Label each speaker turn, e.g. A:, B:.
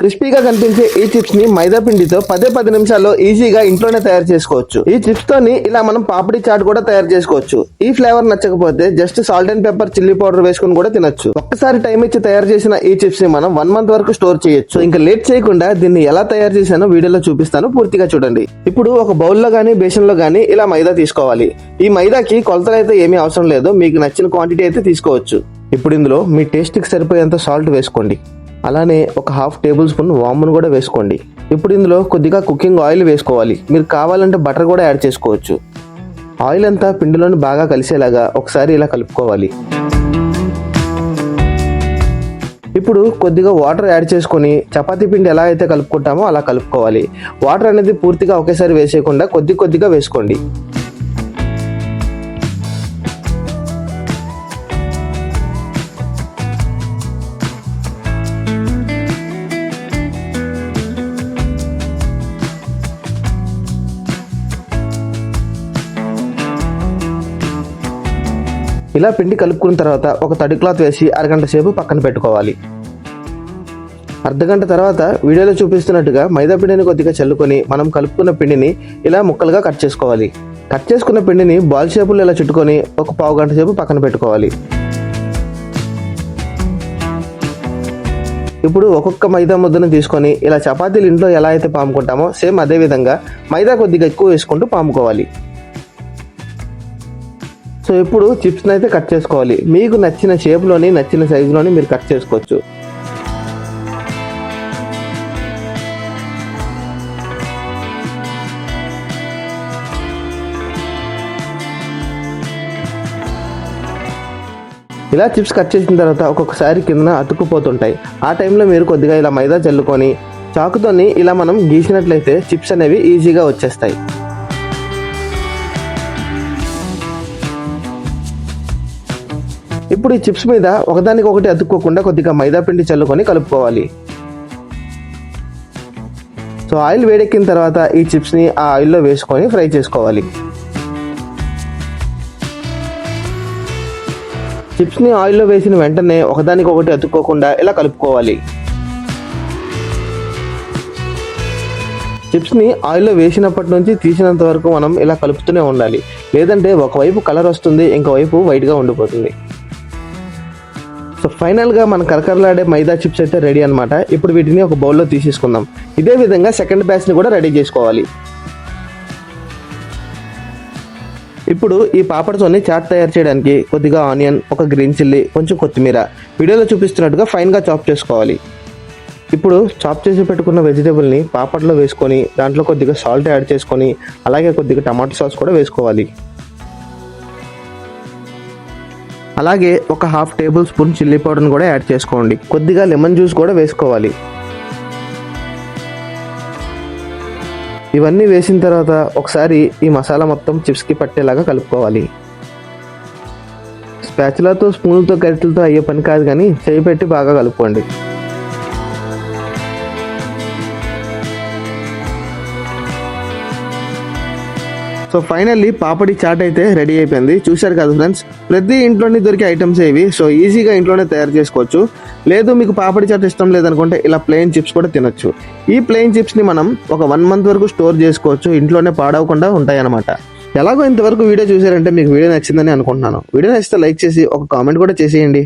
A: క్రిస్పీగా కనిపించే ఈ చిప్స్ని మైదా పిండితో పదే పది నిమిషాల్లో ఈజీగా ఇంట్లోనే తయారు చేసుకోవచ్చు. ఈ చిప్స్ తోని ఇలా మనం పాపిడి చాట్ కూడా తయారు చేసుకోవచ్చు. ఈ ఫ్లేవర్ నచ్చకపోతే just salt and pepper chilli powder వేసుకుని కూడా తినొచ్చు. ఒక్కసారి టైం ఇచ్చి తయారు చేసిన ఈ చిప్స్ని మనం వన్ మంత్ వరకు స్టోర్ చేయొచ్చు. ఇంకా లేట్ చేయకుండా దీన్ని ఎలా తయారు చేశానో వీడియోలో చూపిస్తాను. పూర్తిగా చూడండి. ఇప్పుడు ఒక బౌల్లో గానీ బేసన్లో గానీ ఇలా మైదా తీసుకోవాలి. ఈ మైదాకి కొలతలు అయితే ఏమీ అవసరం లేదు. మీకు నచ్చిన క్వాంటిటీ అయితే తీసుకోవచ్చు. ఇప్పుడు ఇందులో మీ టేస్ట్కి సరిపోయేంత సాల్ట్ వేసుకోండి. అలానే ఒక హాఫ్ టేబుల్ స్పూన్ వామును కూడా వేసుకోండి. ఇప్పుడు ఇందులో కొద్దిగా కుకింగ్ ఆయిల్ వేసుకోవాలి. మీరు కావాలంటే బటర్ కూడా యాడ్ చేసుకోవచ్చు. ఆయిల్ అంతా పిండిలోని బాగా కలిసేలాగా ఒకసారి ఇలా కలుపుకోవాలి. ఇప్పుడు కొద్దిగా వాటర్ యాడ్ చేసుకొని చపాతి పిండి ఎలా అయితే కలుపుకుంటామో అలా కలుపుకోవాలి. వాటర్ అనేది పూర్తిగా ఒకేసారి వేసేయకుండా కొద్ది కొద్దిగా వేసుకోండి. ఇలా పిండి కలుపుకున్న తర్వాత ఒక తడి క్లాత్ వేసి అరగంట సేపు పక్కన పెట్టుకోవాలి. అర్ధగంట తర్వాత వీడియోలో చూపిస్తున్నట్టుగా మైదా పిండిని కొద్దిగా చల్లుకొని మనం కలుపుకున్న పిండిని ఇలా ముక్కలుగా కట్ చేసుకోవాలి. కట్ చేసుకున్న పిండిని బాల్ షేపులు ఇలా చుట్టుకొని ఒక పావు గంట సేపు పక్కన పెట్టుకోవాలి. ఇప్పుడు ఒక్కొక్క మైదా ముద్దను తీసుకొని ఇలా చపాతీలు ఇంట్లో ఎలా అయితే పాముకుంటామో సేమ్ అదే విధంగా మైదా కొద్దిగా ఎక్కువ వేసుకుంటూ పాముకోవాలి. సో ఇప్పుడు చిప్స్ని అయితే కట్ చేసుకోవాలి. మీకు నచ్చిన షేప్లోని నచ్చిన సైజులోని మీరు కట్ చేసుకోవచ్చు. ఇలా చిప్స్ కట్ చేసిన తర్వాత ఒక్కొక్కసారి కింద అతుక్కుపోతుంటాయి. ఆ టైంలో మీరు కొద్దిగా ఇలా మైదా చల్లుకొని చాకుతోని ఇలా మనం గీసినట్లయితే చిప్స్ అనేవి ఈజీగా వచ్చేస్తాయి. ఇప్పుడు ఈ చిప్స్ మీద ఒకదానికి ఒకటి అతుక్కోకుండా కొద్దిగా మైదా పిండి చల్లుకొని కలుపుకోవాలి. సో ఆయిల్ వేడెక్కిన తర్వాత ఈ చిప్స్ని ఆ ఆయిల్లో వేసుకొని ఫ్రై చేసుకోవాలి. చిప్స్ని ఆయిల్లో వేసిన వెంటనే ఒకదానికి ఒకటి అతుక్కోకుండా ఇలా కలుపుకోవాలి. చిప్స్ని ఆయిల్లో వేసినప్పటి నుంచి తీసినంత వరకు మనం ఇలా కలుపుతూనే ఉండాలి. లేదంటే ఒకవైపు కలర్ వస్తుంది ఇంకోవైపు వైట్గా ఉండిపోతుంది. సో ఫైనల్గా మన కరకరలాడే మైదా చిప్స్ అయితే రెడీ అనమాట ఇప్పుడు వీటిని ఒక బౌల్లో తీసేసుకుందాం. ఇదే విధంగా సెకండ్ బ్యాచ్ని కూడా రెడీ చేసుకోవాలి. ఇప్పుడు ఈ పాపడ్తోని చాట్ తయారు చేయడానికి కొద్దిగా ఆనియన్ ఒక గ్రీన్ చిల్లీ కొంచెం కొత్తిమీర. వీడియోలో చూపిస్తున్నట్టుగా ఫైన్గా చాప్ చేసుకోవాలి. ఇప్పుడు చాప్ చేసి పెట్టుకున్న వెజిటేబుల్ని పాపడ్లో వేసుకొని దాంట్లో కొద్దిగా సాల్ట్ యాడ్ చేసుకొని అలాగే కొద్దిగా టమాటో సాస్ కూడా వేసుకోవాలి. అలాగే ఒక హాఫ్ టేబుల్ స్పూన్ చిల్లీ పౌడర్ని కూడా యాడ్ చేసుకోండి. కొద్దిగా లెమన్ జ్యూస్ కూడా వేసుకోవాలి. ఇవన్నీ వేసిన తర్వాత ఒకసారి ఈ మసాలా మొత్తం చిప్స్కి పట్టేలాగా కలుపుకోవాలి. స్పాచులాతో స్పూన్లతో గరిటలతో అయ్యే పని కాదు కానీ చేయి పెట్టి బాగా కలుపుకోండి. సో ఫైనల్లీ పాపడి చాట్ అయితే రెడీ అయిపోయింది. చూశారు కదా ఫ్రెండ్స్ ప్రతి ఇంట్లోనే దొరికే ఐటమ్స్ ఇవి. సో ఈజీగా ఇంట్లోనే తయారు చేసుకోవచ్చు. లేదు మీకు పాపడి చాట్ ఇష్టం లేదనుకుంటే ఇలా ప్లెయిన్ చిప్స్ కూడా తినొచ్చు. ఈ ప్లెయిన్ చిప్స్ని మనం ఒక వన్ మంత్ వరకు స్టోర్ చేసుకోవచ్చు. ఇంట్లోనే పాడవకుండా ఉంటాయి అనమాట ఎలాగో ఇంతవరకు వీడియో చూసారంటే మీకు వీడియో నచ్చిందని అనుకుంటున్నాను. వీడియో నచ్చితే లైక్ చేసి ఒక కామెంట్ కూడా చేసేయండి.